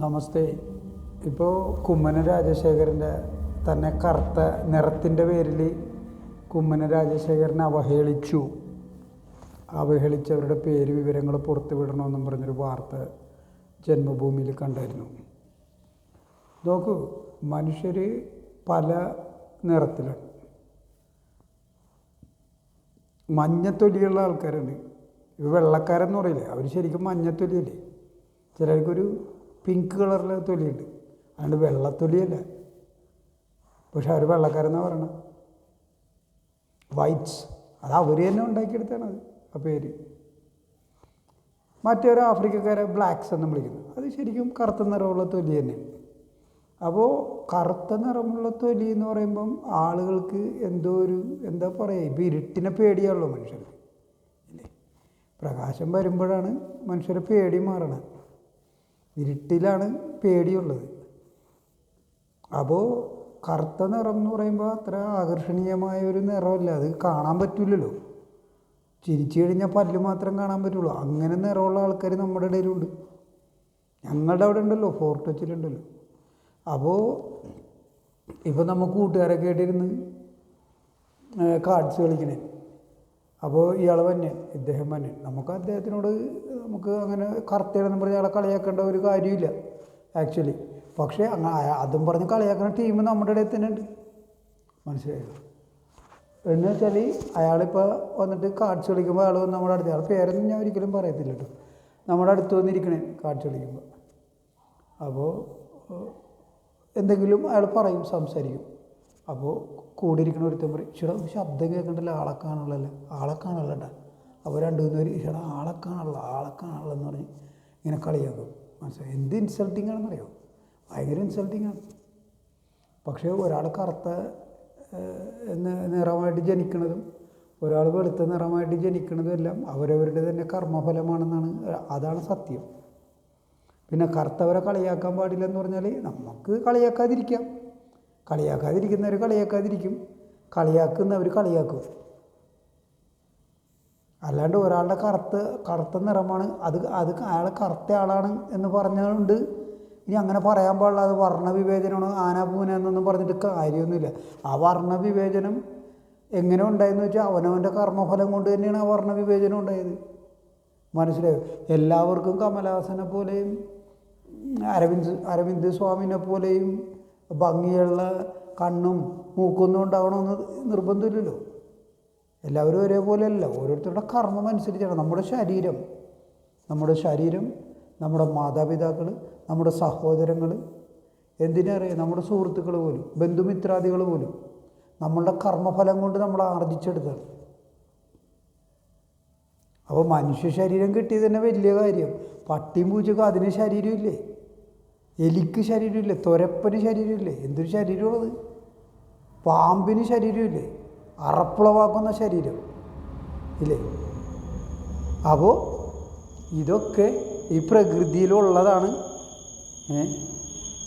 നമസ്തേ. ഇപ്പോൾ കുമ്മന രാജശേഖരന്റെ തന്നെ കറുത്ത നിറത്തിന്റെ പേരിൽ കുമ്മന രാജശേഖരനെ അവഹേളിച്ചു. അവഹേളിച്ചവരുടെ പേര് വിവരങ്ങൾ പുറത്തു വിടണമെന്നും പറഞ്ഞൊരു വാർത്ത ജന്മഭൂമിയിൽ കണ്ടായിരുന്നു. നോക്കൂ മനുഷ്യർ പല നിറത്തിലാണ്. മഞ്ഞത്തൊലിയുള്ള ആൾക്കാരുണ്ട് വെള്ളക്കാരെന്ന് പറയില്ലേ അവർ ശരിക്കും മഞ്ഞത്തൊലിയല്ലേ ചിലർക്കൊരു പിങ്ക് കളറിലെ തൊലിയുണ്ട്. അതുകൊണ്ട് വെള്ളത്തൊലിയല്ല. പക്ഷെ അവർ വെള്ളക്കാരെന്നാണ് പറയണം? വൈറ്റ്സ് അത് അവർ തന്നെ ഉണ്ടാക്കിയെടുത്താണ് അത് ആ പേര്. മറ്റൊരു ആഫ്രിക്കക്കാരെ ബ്ലാക്ക്സ് എന്ന് വിളിക്കുന്നു. അത് ശരിക്കും കറുത്ത നിറമുള്ള തൊലി തന്നെയാണ് അപ്പോൾ കറുത്ത നിറമുള്ള തൊലി എന്ന് പറയുമ്പം ആളുകൾക്ക് എന്തോ ഒരു എന്താ പറയുക ഇപ്പം ഇരുട്ടിനെ പേടിയാണല്ലോ മനുഷ്യർക്ക്. പ്രകാശം വരുമ്പോഴാണ് മനുഷ്യരെ പേടി മാറണത് ഇരുട്ടിലാണ് പേടിയുള്ളത്. അപ്പോൾ കറുത്ത നിറം എന്ന് പറയുമ്പോൾ അത്ര ആകർഷണീയമായ ഒരു നിറമല്ല. അത് കാണാൻ പറ്റില്ലല്ലോ ചിരിച്ചു കഴിഞ്ഞാൽ പല്ല് മാത്രം കാണാൻ പറ്റുള്ളൂ. അങ്ങനെ നിറമുള്ള ആൾക്കാർ നമ്മുടെ ഇടയിലുണ്ട്. ഞങ്ങളുടെ അവിടെ ഉണ്ടല്ലോ. ഫോർട്ട് വെച്ചിട്ടുണ്ടല്ലോ അപ്പോൾ ഇപ്പോൾ നമ്മൾ കൂട്ടുകാരൊക്കെ ആയിട്ടിരുന്ന് കാർഡ്സ് കളിക്കണേ. അപ്പോൾ ഇയാൾ തന്നെ ഇദ്ദേഹം തന്നെ നമുക്ക് അദ്ദേഹത്തിനോട് നമുക്ക് അങ്ങനെ കറുത്തേടെന്ന് പറഞ്ഞ് അയാളെ കളിയാക്കേണ്ട ഒരു കാര്യമില്ല ആക്ച്വലി പക്ഷേ അതും പറഞ്ഞ് കളിയാക്കുന്ന ടീം നമ്മുടെ ഇടയിൽ തന്നെ ഉണ്ട്. മനസ്സിലായോ? എന്ന് വെച്ചാൽ അയാളിപ്പോൾ വന്നിട്ട് കാർഡ്സ് കളിക്കുമ്പോൾ അയാൾ നമ്മുടെ അടുത്ത് അയാൾ പേരൊന്നും ഞാൻ ഒരിക്കലും പറയത്തില്ല കേട്ടോ നമ്മുടെ അടുത്ത് വന്നിരിക്കണേ കാർഡ്സ് കളിക്കുമ്പോൾ. അപ്പോൾ എന്തെങ്കിലും അയാൾ പറയും സംസാരിക്കും. അപ്പോൾ കൂടിയിരിക്കുന്ന ഒരുത്തം പറയും ചേട്ടാ ശബ്ദം കേൾക്കണ്ടല്ലോ ആളെ കാണുള്ളല്ലേ ആളെ കാണുള്ളണ്ട അപ്പോൾ രണ്ട് മൂന്ന് പേര് ചേട്ടാ ആളെ കാണുള്ള ആളെ കാണുള്ള എന്ന് പറഞ്ഞ് ഇങ്ങനെ കളിയാക്കും. മനസ്സിലായി? എന്ത് ഇൻസൾട്ടിങ് ആണെന്നറിയോ? ഭയങ്കര ഇൻസൾട്ടിങ് ആണ്. പക്ഷേ ഒരാൾ കറുത്ത നിറമായിട്ട് ജനിക്കുന്നതും ഒരാൾ വെളുത്ത നിറമായിട്ട് ജനിക്കുന്നതും എല്ലാം അവരവരുടെ തന്നെ കർമ്മഫലമാണെന്നാണ് അതാണ് സത്യം. പിന്നെ കറുത്തവരെ കളിയാക്കാൻ പാടില്ലെന്ന് പറഞ്ഞാൽ നമുക്ക് കളിയാക്കാതിരിക്കാം. കളിയാക്കാതിരിക്കുന്നവർ കളിയാക്കാതിരിക്കും. കളിയാക്കുന്നവർ കളിയാക്കും. അല്ലാണ്ട് ഒരാളുടെ കറുത്ത കറുത്ത നിറമാണ്. അത് അത് അയാൾ കറുത്ത ആളാണ് എന്ന് പറഞ്ഞുകൊണ്ട് ഇനി അങ്ങനെ പറയാൻ പാടില്ല അത് വർണവിവേചനമാണ് ആനാപൂന എന്നൊന്നും പറഞ്ഞിട്ട് കാര്യമൊന്നുമില്ല. ആ വർണവിവേചനം എങ്ങനെ ഉണ്ടായെന്ന് വെച്ചാൽ അവനവന്റെ കർമ്മഫലം കൊണ്ട് തന്നെയാണ് ആ വർണവിവേചനം ഉണ്ടായത്. മനസ്സിലായോ? എല്ലാവർക്കും കമലഹാസനെ പോലെയും അരവിന്ദ് അരവിന്ദ് സ്വാമിനെ പോലെയും ഭംഗിയുള്ള കണ്ണും മൂക്കൊന്നും ഉണ്ടാവണമെന്ന് നിർബന്ധമില്ലല്ലോ. എല്ലാവരും ഒരേപോലെ അല്ല ഓരോരുത്തരുടെ കർമ്മം അനുസരിച്ചാണ് നമ്മുടെ ശരീരം. നമ്മുടെ ശരീരം നമ്മുടെ മാതാപിതാക്കൾ നമ്മുടെ സഹോദരങ്ങൾ എന്തിനറിയാം നമ്മുടെ സുഹൃത്തുക്കൾ പോലും ബന്ധുമിത്രാദികൾ പോലും നമ്മളുടെ കർമ്മഫലം കൊണ്ട് നമ്മൾ ആർജിച്ചെടുത്താണ് അപ്പോൾ മനുഷ്യ ശരീരം കിട്ടിയത് തന്നെ വലിയ കാര്യം. പട്ടിയും പൂച്ചക്കും അതിന് ശരീരമില്ലേ? എലിക്ക് ശരീരമില്ലേ? തുരപ്പന് ശരീരമില്ലേ? എന്തൊരു ശരീരമുള്ളത് പാമ്പിന് ശരീരമില്ലേ? അറപ്പുളവാക്കുന്ന ശരീരം ഇല്ലേ? അപ്പോൾ ഇതൊക്കെ ഈ പ്രകൃതിയിലുള്ളതാണ്. ഏ?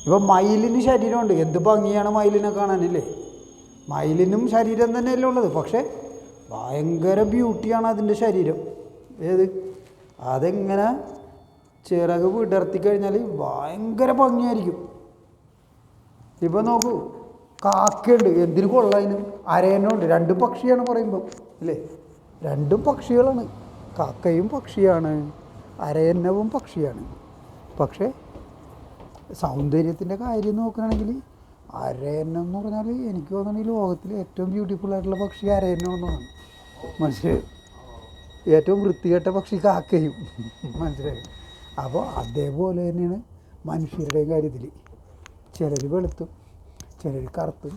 ഇപ്പം മയിലിന് ശരീരമുണ്ട്. എന്ത് ഭംഗിയാണ് മയിലിനെ കാണാനില്ലേ മയിലിനും ശരീരം തന്നെയല്ലേ ഉള്ളത്. പക്ഷേ ഭയങ്കര ബ്യൂട്ടിയാണ് അതിന്റെ ശരീരം. ഏത്? അതെങ്ങനെ ചിറക് വിടർത്തി കഴിഞ്ഞാൽ ഭയങ്കര ഭംഗിയായിരിക്കും. ഇപ്പം നോക്കൂ കാക്കയുണ്ട് എന്തിനു കൊള്ളതിന് അരയനുണ്ട് രണ്ടും പക്ഷിയാണ് പറയുമ്പോൾ അല്ലേ രണ്ടും പക്ഷികളാണ് കാക്കയും പക്ഷിയാണ് അരയന്നവും പക്ഷിയാണ്. പക്ഷേ സൗന്ദര്യത്തിന്റെ കാര്യം നോക്കുകയാണെങ്കിൽ അരയന്നം എന്ന് പറഞ്ഞാൽ എനിക്ക് തോന്നുന്നത് ഈ ലോകത്തിലെ ഏറ്റവും ബ്യൂട്ടിഫുൾ ആയിട്ടുള്ള പക്ഷി അരയന്നമെന്നാണ് മനസ്സിലായി? ഏറ്റവും വൃത്തികെട്ട പക്ഷി കാക്കയും. മനസ്സിലായി? അപ്പോൾ അതേപോലെ തന്നെയാണ് മനുഷ്യരുടെയും കാര്യത്തിൽ ചിലർ വെളുത്തും ചിലർ കറുത്തും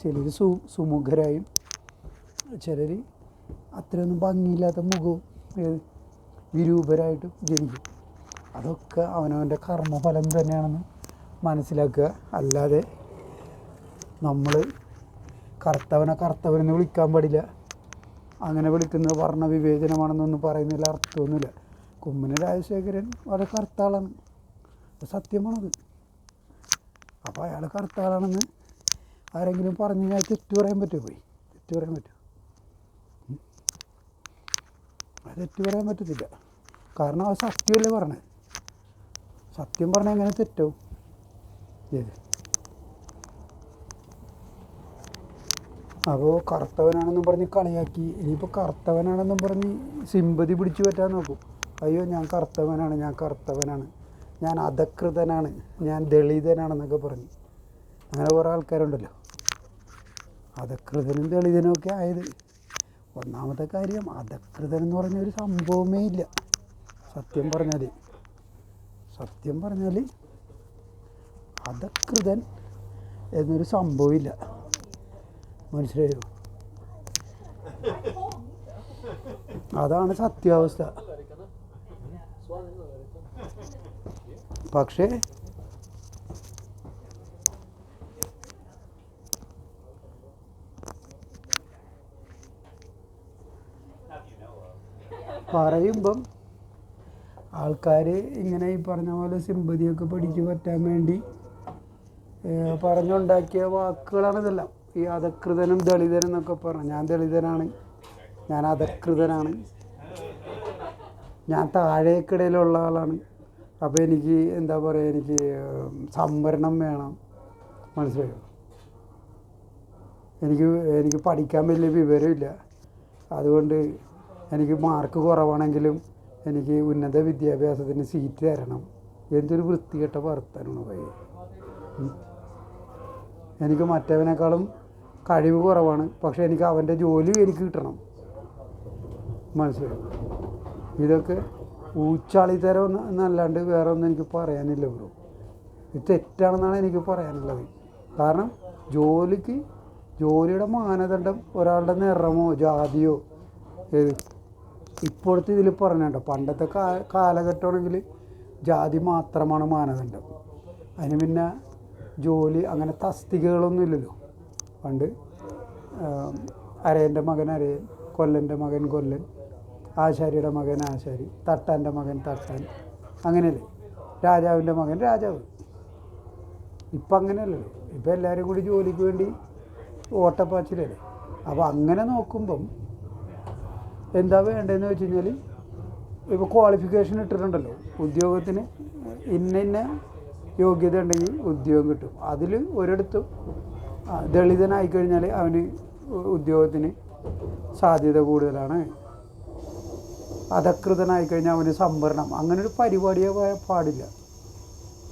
ചിലർ സു സുമുഖരായും ചിലർ അത്രയൊന്നും ഭംഗിയില്ലാത്ത മുഖവും വിരൂപരായിട്ടും ജനിക്കും. അതൊക്കെ അവനവന്റെ കർമ്മഫലം തന്നെയാണെന്ന് മനസ്സിലാക്കുക. അല്ലാതെ നമ്മൾ കറുത്തവനെ കറുത്തവനെന്ന് വിളിക്കാൻ പാടില്ല. അങ്ങനെ വിളിക്കുന്നത് വർണവിവേചനമാണെന്നൊന്നും പറയുന്നതിൽ അർത്ഥമൊന്നുമില്ല. കുമ്മന രാജശേഖരൻ വളരെ കറുത്താളാണ്. സത്യമാണത്. അപ്പോൾ അയാൾ കറുത്താളാണെന്ന് ആരെങ്കിലും പറഞ്ഞു കഴിഞ്ഞാൽ തെറ്റു പറയാൻ പറ്റുമോ പോയി? തെറ്റു പറയാൻ പറ്റുമോ? തെറ്റു പറയാൻ പറ്റത്തില്ല. കാരണം അത് സത്യമല്ലേ പറഞ്ഞത്. സത്യം പറഞ്ഞാൽ എങ്ങനെ തെറ്റോ? ഏത്? അപ്പോൾ കറുത്തവനാണെന്നും പറഞ്ഞ് കളിയാക്കി ഇനിയിപ്പോൾ കറുത്തവനാണെന്നും പറഞ്ഞ് സിമ്പതി പിടിച്ചു പറ്റാൻ നോക്കും. അയ്യോ ഞാൻ കർത്തവനാണ് ഞാൻ കർത്തവനാണ് ഞാൻ അധകൃതനാണ് ഞാൻ ദളിതനാണെന്നൊക്കെ പറഞ്ഞു. അങ്ങനെ കുറേ ആൾക്കാരുണ്ടല്ലോ. അധകൃതനും ദളിതനും ഒക്കെ ആയത്. ഒന്നാമത്തെ കാര്യം അധകൃതൻ എന്ന് പറഞ്ഞ ഒരു സംഭവമേ ഇല്ല. സത്യം പറഞ്ഞാൽ സത്യം പറഞ്ഞാൽ അധകൃതൻ എന്നൊരു സംഭവമില്ല മനസ്സിലായോ? അതാണ് സത്യാവസ്ഥ. പക്ഷേ പറയുമ്പം ആൾക്കാർ ഇങ്ങനെ ഈ പറഞ്ഞ പോലെ സിമ്പതിയൊക്കെ പഠിച്ചു പറ്റാൻ വേണ്ടി പറഞ്ഞുണ്ടാക്കിയ വാക്കുകളാണ് ഇതെല്ലാം. ഈ അധകൃതനും ദളിതനും എന്നൊക്കെ പറഞ്ഞു. ഞാൻ ദളിതനാണ്. ഞാൻ അധകൃതനാണ്. ഞാൻ താഴേക്കിടയിലുള്ള ആളാണ്. അപ്പോൾ എനിക്ക് എന്താ പറയുക എനിക്ക് സംവരണം വേണം. മനസ്സിലായോ? എനിക്ക് എനിക്ക് പഠിക്കാൻ വലിയ വിവരമില്ല. അതുകൊണ്ട് എനിക്ക് മാർക്ക് കുറവാണെങ്കിലും എനിക്ക് ഉന്നത വിദ്യാഭ്യാസത്തിന് സീറ്റ് തരണം. എന്തൊരു വൃത്തികെട്ട വർത്തനമാണ് പയ്യെ എനിക്ക് മറ്റവനേക്കാളും കഴിവ് കുറവാണ്. പക്ഷേ എനിക്ക് അവന്റെ ജോലി എനിക്ക് കിട്ടണം. മനസ്സിലായി? ഇതൊക്കെ ഊച്ചാളിത്തരം എന്ന് എന്നല്ലാണ്ട് വേറെ ഒന്നും എനിക്ക് പറയാനില്ല ബ്രോ. ഇത് തെറ്റാണെന്നാണ് എനിക്ക് പറയാനുള്ളത്. കാരണം ജോലിക്ക് ജോലിയുടെ മാനദണ്ഡം ഒരാളുടെ നിറമോ ജാതിയോ ഏത്? ഇപ്പോഴത്തെ ഇതിൽ പറഞ്ഞോ പണ്ടത്തെ കാ കാലഘട്ടമാണെങ്കിൽ ജാതി മാത്രമാണ് മാനദണ്ഡം. അതിന് പിന്നെ ജോലി അങ്ങനെ തസ്തികകളൊന്നും ഇല്ലല്ലോ. പണ്ട് അരേന്റെ മകൻ അരയൻ കൊല്ലന്റെ മകൻ കൊല്ലൻ ആശാരിയുടെ മകൻ ആശാരി തട്ടാന്റെ മകൻ തട്ടാൻ. അങ്ങനെയല്ലേ? രാജാവിന്റെ മകൻ രാജാവ്. ഇപ്പം അങ്ങനെയല്ലല്ലോ. ഇപ്പം എല്ലാവരും കൂടി ജോലിക്ക് വേണ്ടി ഓട്ടപ്പാച്ചിലല്ലേ? അപ്പോൾ അങ്ങനെ നോക്കുമ്പം എന്താ വേണ്ടതെന്ന് വെച്ച് കഴിഞ്ഞാൽ ഇപ്പോൾ ക്വാളിഫിക്കേഷൻ ഇട്ടിട്ടുണ്ടല്ലോ. ഉദ്യോഗത്തിന് ഇന്ന ഇന്ന യോഗ്യത ഉണ്ടെങ്കിൽ ഉദ്യോഗം കിട്ടും. അതിൽ ഒരിടത്തും ദളിതനായി കഴിഞ്ഞാൽ അവന് ഉദ്യോഗത്തിന് സാധ്യത കൂടുതലാണ്. അധകൃതനായി കഴിഞ്ഞാൽ അവന് സംവരണം. അങ്ങനെ ഒരു പരിപാടിയെ പാടില്ല.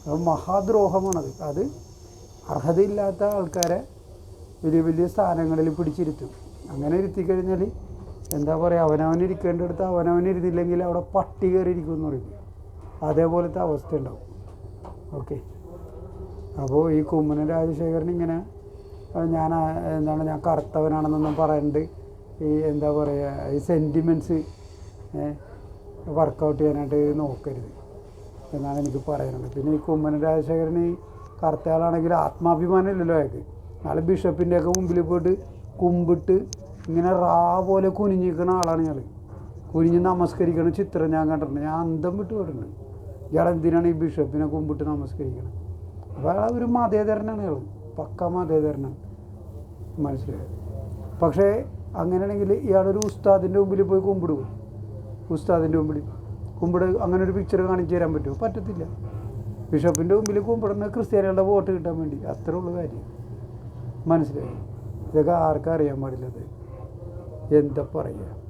അത് മഹാദ്രോഹമാണത്. അത് അർഹതയില്ലാത്ത ആൾക്കാരെ വലിയ വലിയ സ്ഥാനങ്ങളിൽ പിടിച്ചിരുത്തും. അങ്ങനെ ഇരുത്തി കഴിഞ്ഞാൽ എന്താ പറയുക അവനവൻ ഇരിക്കേണ്ടടുത്ത് അവനവൻ അവിടെ പട്ടി കയറി ഇരിക്കും എന്ന് പറയും. അതേപോലത്തെ അവസ്ഥ ഉണ്ടാവും. ഓക്കെ. അപ്പോൾ ഈ കുമ്മനം രാജശേഖരൻ ഇങ്ങനെ ഞാൻ എന്താണ് ഞാൻ കറുത്തവനാണെന്നൊന്നും പറയുന്നുണ്ട് ഈ എന്താ പറയുക ഈ സെന്റിമെന്റ്സ് വർക്കൗട്ട് ചെയ്യാനായിട്ട് നോക്കരുത് എന്നാണ് എനിക്ക് പറയാനുള്ളത്. പിന്നെ ഈ കുമ്മനം രാജശേഖരൻ ഈ കറുത്തയാളാണെങ്കിൽ ആത്മാഭിമാനം ഇല്ലല്ലോ അയാൾക്ക്. നാളെ ബിഷപ്പിന്റെയൊക്കെ മുമ്പിൽ പോയിട്ട് കുമ്പിട്ട് ഇങ്ങനെ റാ പോലെ കുനിഞ്ഞിരിക്കുന്ന ആളാണ് ഇയാൾ. കുനിഞ്ഞ് നമസ്കരിക്കണ ചിത്രം ഞാൻ കണ്ടിട്ടുണ്ട്. ഞാൻ അന്തം വിട്ട് പോയിട്ടുണ്ട്. ഇയാൾ എന്തിനാണ് ഈ ബിഷപ്പിനെ കുമ്പിട്ട് നമസ്കരിക്കണം? അപ്പോൾ അയാൾ ഒരു മതേതരനാണ് ഇയാൾ. പക്ക മതേതരനാണ്. മനസ്സിലായത് പക്ഷേ അങ്ങനെയാണെങ്കിൽ ഇയാളൊരു ഉസ്താദിന്റെ മുമ്പിൽ പോയി കുമ്പിടും ഉസ്താദിന്റെ മുമ്പിൽ കുമ്പിട് അങ്ങനെ ഒരു പിക്ചർ കാണിച്ചു തരാൻ പറ്റുമോ? പറ്റത്തില്ല. ബിഷപ്പിന്റെ മുമ്പിൽ കുമ്പിടുന്ന ക്രിസ്ത്യാനികളുടെ വോട്ട് കിട്ടാൻ വേണ്ടി. അത്രേ ഉള്ളൂ കാര്യം. മനസ്സിലായി? ഇതൊക്കെ ആർക്കും അറിയാൻ പാടില്ലത് എന്താ പറയുക